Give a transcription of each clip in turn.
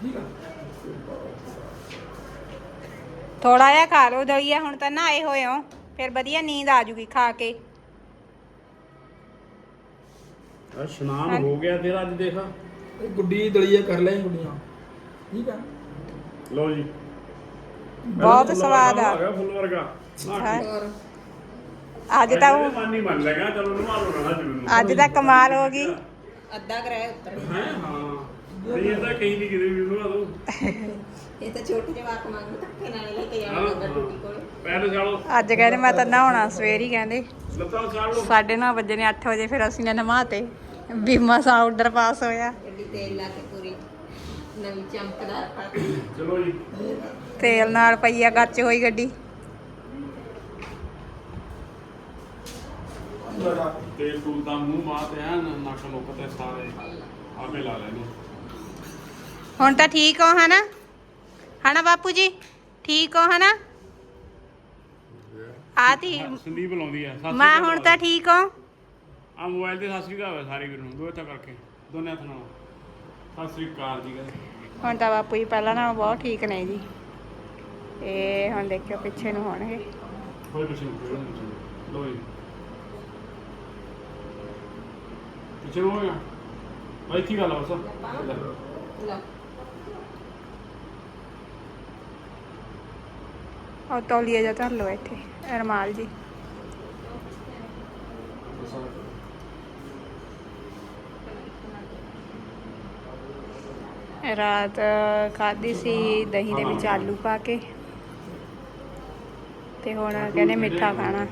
ਠੀਕ ਆ ਥੋੜਾ ਜਿਹਾ ਖਾ ਲਓ ਦਲੀਆ ਹੁਣ ਤਾਂ ਨਹਾਏ ਹੋਏ ਹੋ। ਫਿਰ ਵਧੀਆ ਨੀਂਦ ਆ ਜੂਗੀ ਖਾ ਕੇ। ਆ ਇਸ਼ਨਾਨ ਹੋ ਗਿਆ ਤੇਰਾ ਅੱਜ ਦੇਖ। ਇਹ ਗੁੱਡੀ ਦਲੀਆ ਕਰ ਲੈ ਗੁੱਡੀਆਂ। ਠੀਕ ਆ? ਲਓ ਜੀ। ਬਹੁਤ ਸਵਾਦ ਆ। ਗਿਆ ਫੁੱਲ ਵਰਗਾ। ਅੱਜ ਤਾਂ ਉਹ ਮਨ ਨਹੀਂ ਮੰਨ ਲਗਾ ਚਲੋ ਨਵਾ ਲਓ ਨਾ ਜਰੂਰ ਅੱਜ ਤਾਂ ਕਮਾਲ ਹੋ ਗਈ। ਅੱਧਾ ਕਰਾਇਆ ਉੱਤਰ। ਹੈ? ਹਾਂ। ਨਹੀਂ ਇਹ ਤਾਂ ਕਹੀਂ ਨਹੀਂ ਕਿਤੇ ਵੀ ਨਵਾ ਦੋ। ਇਹ ਤਾਂ ਛੋਟੇ ਜਵਾਕ ਮੰਗਦੇ ਧੱਕੇ ਨਾਲ ਲੈ ਕੇ ਜਾਣਾ ਲੱਗਾ ਟੂਟੀ ਕੋਲ। ਪੈਰ ਛਾਲੋ। ਅੱਜ ਕਹਿੰਦੇ ਮੈਂ ਤਾਂ ਨਹਾਉਣਾ ਸਵੇਰ ਹੀ ਕਹਿੰਦੇ। ਲੱਤਾਂ ਛਾਲ ਲਓ। ਸਾਢੇ ਨੌ ਵਜੇ ਨੇ 8 ਵਜੇ ਫਿਰ ਅਸੀਂ ਨੇ ਨਮਾਤੇ। ਬੀਮਾ ਸਾ ਆਰਡਰ ਪਾਸ ਹੋਇਆ। ਗੱਡੀ ਤੇਲ ਲਾ ਕੇ ਪੂਰੀ ਨਵੀਂ ਚਮਕਦਾਰ ਚਲੋ ਜੀ। ਤੇਲ ਨਾਲ ਪਈਆ ਗੱਚ ਹੋਈ ਗੱਡੀ। ਤੇਲ ਤੂਲ ਦਾ ਮੂੰਹ ਮਾਂ ਤੇ ਐਨ ਨੱਕ ਨੁੱਕ ਤੇ ਸਾਰੇ ਆਪੇ ਲਾ ਲੈਣੇ। ਹੁਣ ਤਾਂ ਠੀਕ ਹੋ ਹਨਾ? ਹਨਾ ਬਾਪੂ ਜੀ? ਠੀਕ ਹੋ ਹਨਾ? ਆ ਤੀ ਸੰਦੀਪ ਲਾਉਂਦੀ ਆ ਸਤਿ ਮਾਂ ਹੁਣ। ਤਾਂ ਠੀਕ ਹੋ। ਆ ਮੋਬਾਈਲ ਤੇ ਸਤਿ ਸ਼੍ਰੀ ਅਕਾਲ ਸਾਰੇ ਵੀਰ ਨੂੰ ਦੋ ਹੱਥਾਂ ਕਰਕੇ ਦੋਨੇ ਹੱਥ ਨਾਲ। ਸਤਿ ਸ਼੍ਰੀ ਅਕਾਲ ਜੀ ਹੁਣ ਤਾਂ ਬਾਪੂ ਜੀ ਪਹਿਲਾਂ ਨਾਲੋਂ ਬਹੁਤ ਠੀਕ ਨੇ ਜੀ। ਇਹ ਹੁਣ ਦੇਖਿਓ ਪਿੱਛੇ ਨੂੰ ਹੋਣਗੇ। ਕੋਈ ਕੁਛ ਨਹੀਂ ਕੋਈ ਕੁਛ ਨਹੀਂ। ਲੋ ਜੀ। ਪਿੱਛੇ ਨੂੰ ਹੋ ਗਿਆ ਬਾਈ ਕੀ ਗੱਲ ਆ ਬਸ। ਲਾ। ਉਹ ਤੌਲੀਆ ਜਿਹਾ ਧਰ ਲਓ ਇੱਥੇ ਰਮਾਲ ਜੀ। ਰਾਤ ਖਾਧੀ ਸੀ ਦਹੀਂ ਦੇ ਵਿੱਚ ਆਲੂ ਪਾ ਕੇ। ਤੇ ਹੁਣ ਕਹਿੰਦੇ ਮਿੱਠਾ ਖਾਣਾ।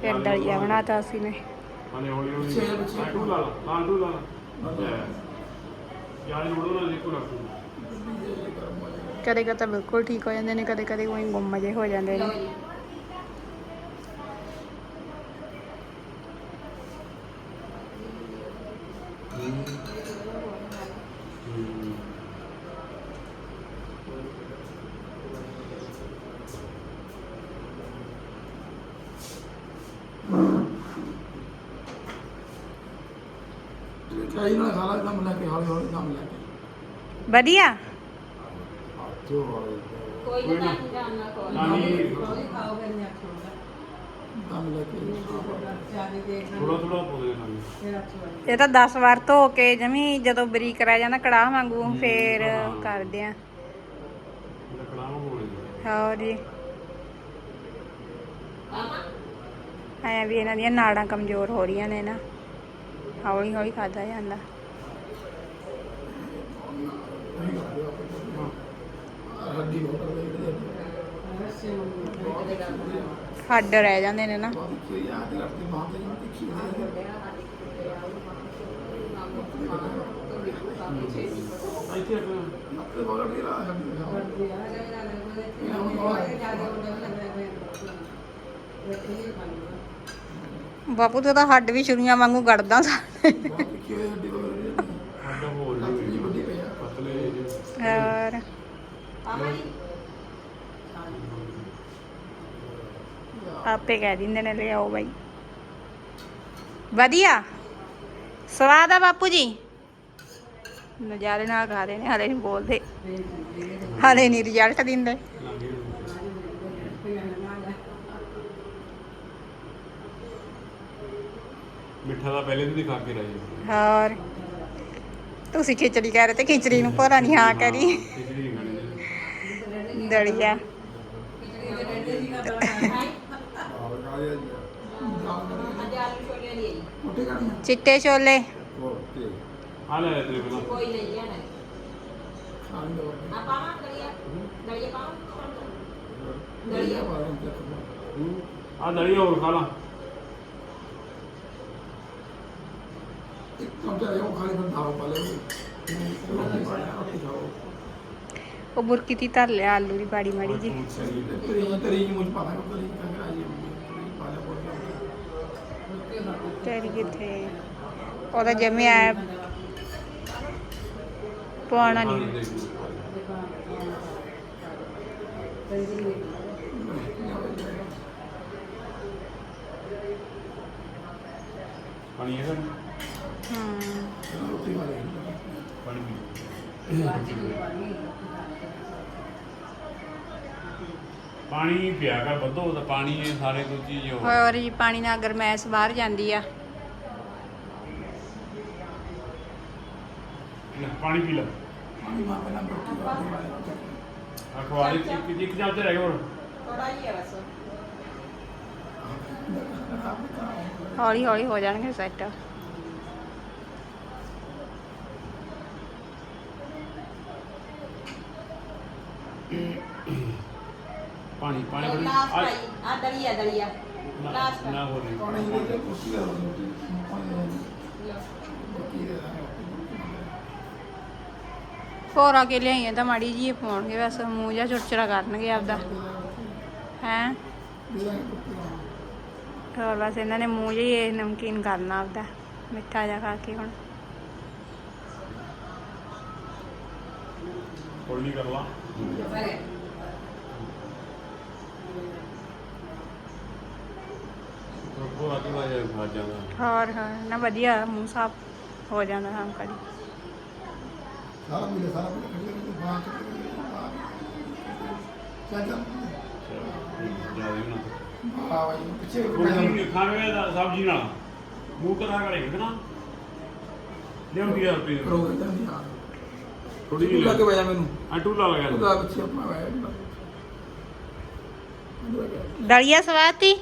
ਫਿਰ ਦਲੀਆ ਬਣਾਤਾ ਅਸੀਂ ਨੇ। ਮਾਨੇ ਹੌਲੀ ਹੌਲੀ ਲਾਂਟੂ ਲਾ ਲਾ ਲਾਂਟੂ ਲਾ ਲਾ। ਯਾਰ ਇਹ ਉਡੋ ਨਾ ਦੇਖੋ ਰੱਖੋ ਕਦੇ ਕਦੇ ਤਾਂ ਬਿਲਕੁਲ ਠੀਕ ਹੋ ਜਾਂਦੇ ਨੇ ਕਦੇ ਕਦੇ ਕੋਈ ਗੁੰਮ ਜਿਹੇ ਹੋ ਜਾਂਦੇ ਨੇ। ਜੀ। ਚਾਹੀ ਨਾਲ ਖਾ ਲਾ ਦਮ ਲੈ ਕੇ ਹੌਲੀ ਹੌਲੀ ਦਮ ਲੈ ਕੇ ਵਧੀਆ ਜੋ ਹੌਲੀ ਕੋਈ ਕੋਈ ਨਾ ਨਾ। ਜਾਣਨਾ ਕੋਈ ਨਾਨੀ ਦਮ ਲੈ ਕੇ ਥੋੜਾ ਥੋੜਾ ਪੋਦੇ ਖਾਣੀ ਇਹ ਤਾਂ 10 ਵਾਰ ਧੋ ਕੇ ਜਮੀ ਜਦੋਂ ਬਰੀਕ ਰਹਿ ਜਾਂਦਾ ਕੜਾਹ ਵਾਂਗੂ ਫੇਰ ਕਰਦੇ ਆ। ਲੱਕੜਾਂ ਨੂੰ ਹੋਣੀ ਹੋਰ ਜੀ? ਐ ਵੀ ਇਹਨਾਂ ਦੀਆਂ ਨਾੜਾਂ ਕਮਜ਼ੋਰ ਹੋ ਰਹੀਆਂ ਨੇ ਨਾ। ਹੌਲੀ ਹੌਲੀ ਖਾਦਾ ਜਾਂਦਾ। ਹੱਡ ਰਹਿ ਜਾਂਦੇ ਨੇ ਨਾ। ਇੱਥੇ ਆਪਣਾ ਮੱਤੇ ਬਗੜ ਦੀ ਰਾਹ ਹੱਡੀ ਬਾਪੂ, ਤੇ ਤਾਂ ਹੱਡ ਵੀ ਛੁਰੀਆਂ ਵਾਂਗੂ ਗੜਦਾ ਸਾਡੇ ਸਾਡਾ ਹੋਰ। ਵੀ ਵੱਡੀ ਪਈ ਪਤਲੇ ਹੋਰ ਆਪੇ ਕਹਿ ਦਿੰਦੇ ਨੇ ਲਿਆਓ ਬਾਈ। ਵਧੀਆ। ਸਵਾਦ ਆ ਬਾਪੂ ਜੀ। ਨਜ਼ਾਰੇ ਨਾਲ ਖਾ ਰਹੇ ਨੇ, ਹਲੇ ਨਹੀਂ ਬੋਲਦੇ। ਹਲੇ ਨਹੀਂ ਰਿਜ਼ਲਟ ਦਿੰਦੇ ਲਾਂਘੇ ਨੂੰ। ਮਿੱਠਾ ਤਾਂ ਪਹਿਲੇ ਵੀ ਖਾ ਕੇ ਰਹੇ ਹੋਰ। ਤੁਸੀਂ ਖਿਚੜੀ ਕਹਿ ਰਹੇ ਤੇ ਖਿਚੜੀ ਨੂੰ ਭਰਾ ਨਹੀਂ ਹਾਂ ਕਰੀ। ਖਿਚੜੀ ਨਹੀਂ ਖਾਣੀ। ਦਲੀਆ। ਦੀ ਹੈ ਚਿੱਟੇ ਛੋਲੇ। ਆ ਲੈ ਤੇਰੇ ਦੋ ਦੇ ਹੂੰ। ਆ ਦਲੀਆ ਹੋਰ ਖਾ ਲਾ। ਇੱਕ ਚਮਚਾ ਉਹ ਖਾਲੀ ਬੰਦਾ ਹੋ ਪਾ ਲੈ ਰੋਟੀ ਪਾਇਆ ਰੋਟੀ ਖਾਓ ਉਹ ਬੁਰਕੀ ਤੀ ਧਰ ਲਿਆ, ਆਲੂ ਦੀ ਬਾੜੀ ਮਾੜੀ ਜੀ ਤੇਰੀ ਤੇਰੀ ਮੁਝ ਪਾ ਦਾਂਗਾ ਤੇਰੀ ਕੰਗਰਾ ਜੀ ਤੇਰੀ ਕਿੱਥੇ? ਉਹਦਾ ਜਮਿਆ ਪਾਉਣਾ ਨਹੀਂ। ਪਾਣੀ ਹੈਗਾ ਰੋਟੀ ਪਾਣੀ ਪਾਣੀ ਪਿਆ ਕਰ ਵੱਧੋ ਤਾਂ ਪਾਣੀ ਇਹ ਸਾਰੇ ਚੀਜ਼ ਹੋ ਹੋਰ ਜੀ ਪਾਣੀ ਨਾਲ ਗਰਮੈਸ਼ ਬਾਹਰ ਜਾਂਦੀ ਆ। ਲੈ, ਪਾਣੀ ਪੀ ਲੈ। ਪਾਣੀ ਮਾਂ ਪਹਿਲਾਂ ਰੋਟੀ ਮਾਰੇ ਅਖਬਾਰ ਇੱਕ ਇੱਕ ਇੱਕ ਚਮਚ ਰਹਿ ਗਿਆ ਹੋਰ। ਥੋੜਾ ਹੀ ਹੈ ਬਸ। ਹੌਲੀ ਹੌਲੀ ਹੋ ਜਾਣਗੇ ਸੈੱਟ। ਪਾਣੀ ਪਾਣੀ ਬੜੀ ਲਾਸਟ ਆ- ਭਾਈ ਆ ਦਲੀਆ ਦਲੀਆ। ਨਾ- ਲਾਸਟ ਨਾ ਹੋ ਰਹੀ ਪਾਣੀ ਦੇ ਕੇ ਕੁਰਸੀ ਦਾ ਰੋਟੀ। ਪਾਣੀ ਦੇ ਰੋਟੀ ਦੇ ਦਾਂਗੇ ਹੋਰ ਕੇ ਲਿਆਈਆਂ ਤਾਂ ਮਾੜੀ ਜੀ ਪਾਉਣਗੇ ਬਸ ਮੂੰਹ ਜਾਂ ਚੁਰਚਰਾ ਕਰਨਗੇ ਆਪਦਾ। ਹੈ। ਹੋਰ ਬਸ ਇਹਨਾਂ ਨੇ ਮੂੰਹ ਜਿਹੀ ਇਹ ਨਮਕੀਨ ਕਰਨਾ ਆਪਦਾ ਮਿੱਠਾ ਜਿਹਾ ਖਾ ਕੇ ਹੁਣ। ਹੌਲੀ ਕਰ ਲਾ ਉਹ ਆ ਥੋੜਾ ਜਿਹਾ ਖਾ ਜਾਂਦਾ ਹੋਰ ਹੋਰ। ਨਾ ਵਧੀਆ ਮੂੰਹ ਸਾਫ਼ ਹੋ ਜਾਂਦਾ ਹਮ ਕੜੀ ਸਾਰਾ ਮਿਲੇ ਸਾਰਾ ਮਿਲੇ ਖੜੇ ਨੇ ਬਾਹਰ ਚੱਲ ਚੱਲ। ਜ਼ਿਆਦਾ ਨਾ ਆ ਪਿੱਛੇ ਰੋਟੀ ਖਾਣੇ ਦਾ ਸਬਜ਼ੀ ਨਾਲ। ਮੂੰਹ ਕਰਾ ਕਰੇ ਨਾ? ਲਿਆਉਂਦੀ ਆ ਰੁਪਏ? ਰੋ ਗਿਆ ਨਹੀਂ ਆ ਥੋੜੀ ਤੂੰ ਜਿਹੀ ਲੱਗ ਪਿਆ ਮੈਨੂੰ। ਆ ਟੂਲਾ ਲਗਾ ਉਹਦਾ ਪਿੱਛੇ ਆਪਣਾ ਵੇ ਦਲੀਆ ਸਵਾਤੀ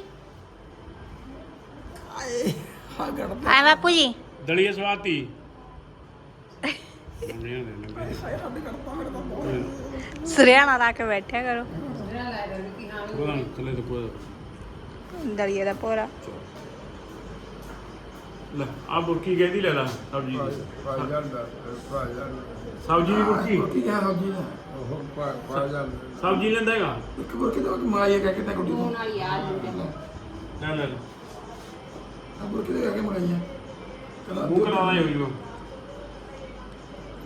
ਆਏ ਹਾਂ ਬਾਪੂ ਜੀ। ਦਲੀਆ ਸਵਾਤੀ ਸਰਿਆਣਾ ਲਾ ਕੇ ਬੈਠਿਆ ਕਰੋ। ਥੱਲੇ ਤੋਂ ਕੋਈ ਦਲੀਏ ਦਾ ਭੋਰਾ ਲੈ ਆ ਬੁਰਕੀ ਕਹਿੰਦੀ ਲੈ ਲੈ ਸਬਜ਼ੀ ਦੀ। ਸਬਜ਼ੀ ਦੀ ਬੁਰਕੀ? ਕੀ ਕਿਹਾ ਸਬਜੀ ਦਾ ਉਹ ਭਾਈਜਾਨ ਸਬਜ਼ੀ ਲੈਂਦਾ ਹੈਗਾ? ਇੱਕ ਵਾਰ ਕਿਤੇ ਮਾਇਆ ਕਹਿ ਕੇ ਤਾਂ ਗੁੱਡੀ ਮੂੰਹ ਨੂੰ ਨਾਲ ਯਾਦ ਹੋ ਲੈ ਜਾਂਦਾ ਲੈ ਲੈ। ਕਿਤੇ ਕੇ ਮੰਗਾਈਆਂ ਹੋਈ ਜੋ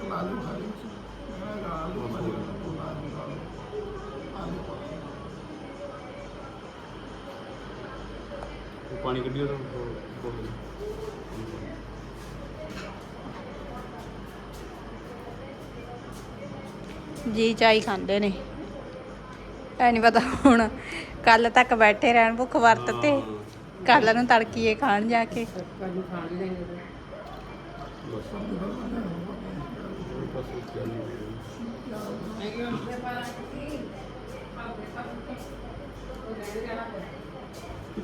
ਕਲਾ ਆਲੂ ਖਾ ਲਈ ਮੈਂ ਕਿਹਾ ਆਲੂ ਖਾ ਲਈ ਆਲੂ ਖਾ ਲਈ ਆਲੂ ਖਾ ਲਈ ਉਹ ਪਾਣੀ ਕੱਢਿਓ ਤਾਂ ਬੋਲ ਜੀ ਚਾਈ ਖਾਂਦੇ ਨੇ। ਐ ਨਹੀਂ ਪਤਾ ਹੁਣ ਕੱਲ ਤੱਕ ਬੈਠੇ ਰਹਿਣ ਭੁੱਖ ਵਰਤ ਤੇ। ਕੱਲ ਨੂੰ ਤੜਕੀਏ ਖਾਣ ਜਾ ਕੇ।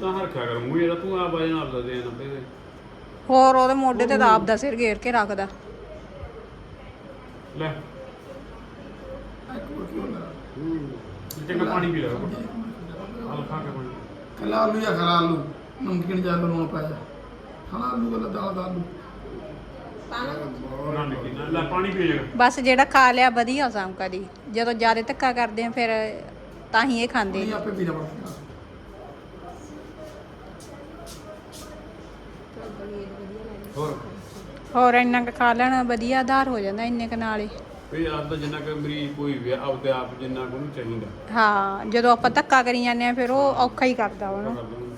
ਤੂੰ ਕਰ ਤੂੰ ਆ ਦੇ ਨਾ ਪਏ ਹੋਰ ਉਹਦੇ ਮੋਢੇ ਤੇ ਤਾਂ ਆਪਦਾ ਸਿਰ ਘੇਰ ਕੇ ਰੱਖਦਾ। ਲੈ। ਹੁੰਦਾ ਚੰਗਾ ਪਾਣੀ ਪੀ ਲੈ ਆਲ ਖਾ ਕੇ ਪਾਣੀ। ਕਲਾ ਆਲੂ ਜਾਂ ਖਰਾ ਆਲੂ ਨਮਕੀਨ ਜਾਂ ਲੂਣ ਪਾਇਆ। ਖਾਣਾ ਆਲੂ ਵਾਲਾ ਦਾਲ ਦਾ ਆਲੂ। ਪਾਣਾ ਨਾ ਨਿੱਕੀ ਨਾ। ਲੈ ਪਾਣੀ ਪੀ ਜਾ ਬਸ ਜਿਹੜਾ ਖਾ ਲਿਆ ਵਧੀਆ ਸਾਮ ਕਦੀ ਜਦੋਂ ਜ਼ਿਆਦਾ ਧੱਕਾ ਕਰਦੇ ਆ ਫਿਰ ਤਾਂ ਹੀ ਇਹ ਖਾਂਦੇ ਇਹ ਨੇ। ਆਪੇ ਪੀ ਜਾਵਾਂਗੇ ਹੋਰ? ਹੋਰ ਇੰਨਾ ਕੁ ਖਾ ਲੈਣਾ ਵਧੀਆ ਆਧਾਰ ਹੋ ਜਾਂਦਾ ਇੰਨੇ ਕੁ ਨਾਲ ਹੀ। ਵੀ ਆਪ ਦਾ ਜਿੰਨਾ ਕਿ ਮਰੀਜ਼ ਕੋਈ ਵੀ ਆਪਦੇ ਆਪ ਜਿੰਨਾ ਕੋ ਨੂੰ ਚਾਹੀਦਾ। ਹਾਂ ਜਦੋਂ ਆਪਾਂ ਧੱਕਾ ਕਰੀ ਜਾਂਦੇ ਆ ਫਿਰ ਉਹ ਔਖਾ ਹੀ ਕਰਦਾ ਉਹਨੂੰ ਕਰ ਦੂੰਗਾ।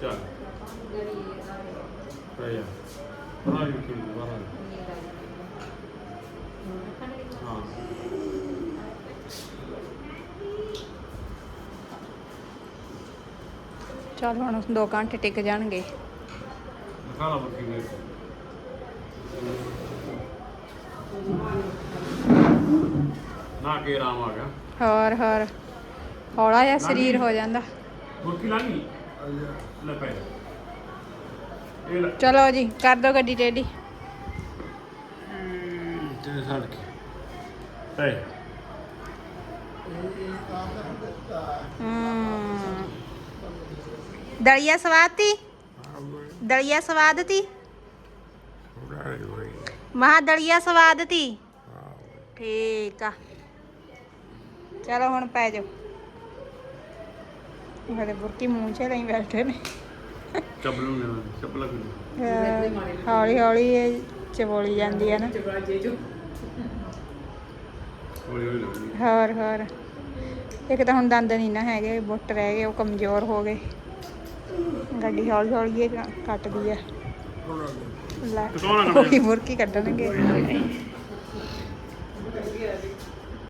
ਚੱਲ। ਬਣਾ ਕਿਉਂ ਹਾਂ। ਚੱਲ ਹੁਣ 2 ਘੰਟੇ ਟਿਕ ਜਾਣਗੇ। ਦਿਖਾ ਲਾ ਬੱਕੀ ਦੇ ਨਾ ਕੇ ਆਰਾਮ ਆ ਗਿਆ। ਹੋਰ ਹੋਰ। ਹੌਲਾ ਜਿਹਾ ਸਰੀਰ ਹੋ ਜਾਂਦਾ। ਬੁਰਕੀ ਲਾਣੀ ਲੈ ਪੈ ਜਾ। ਇਹ ਲੈ ਚਲੋ ਜੀ ਕਰ ਦੋ ਗੱਡੀ ਟੇਢੀ ਤੇ ਸੜ ਕੇ ਪੈ। ਹਮ। ਦਲੀਆ ਸਵਾਦਤੀ ਦਲੀਆ ਸਵਾਦਤੀ ਮਹਾ ਦਲੀਆ ਸਵਾਦਤੀ ਠੀਕ ਆ ਚਲੋ ਹੁਣ ਪੈ ਜਾਓ ਮੇਰੇ ਬੁਰਕੀ ਮੂੰਹ 'ਚ ਲਈ ਬੈਠੇ ਨੇ ਚੱਪਲ ਨੂੰ ਚੱਪਲ ਅਹ ਹੌਲੀ ਹੌਲੀ ਇਹ ਚਬੋਲੀ ਜਾਂਦੀ ਹੈ ਨਾ ਹੌਲੀ ਹੌਲੀ ਹੋਰ ਹੋਰ ਇੱਕ ਤਾਂ ਹੁਣ ਦੰਦ ਨਹੀਂ ਨਾ ਹੈਗੇ ਬੁੱਟ ਰਹਿ ਗਏ ਉਹ ਕਮਜ਼ੋਰ ਹੋ ਗਏ ਗੱਡੀ ਹੌਲੀ ਹੌਲੀ ਇਹ ਕੱਟਦੀ ਹੈ ਲੈ ਆ ਕੱਢਿਆ? ਉਹੀ ਮੁਰਕੀ ਕੱਢਣਗੇ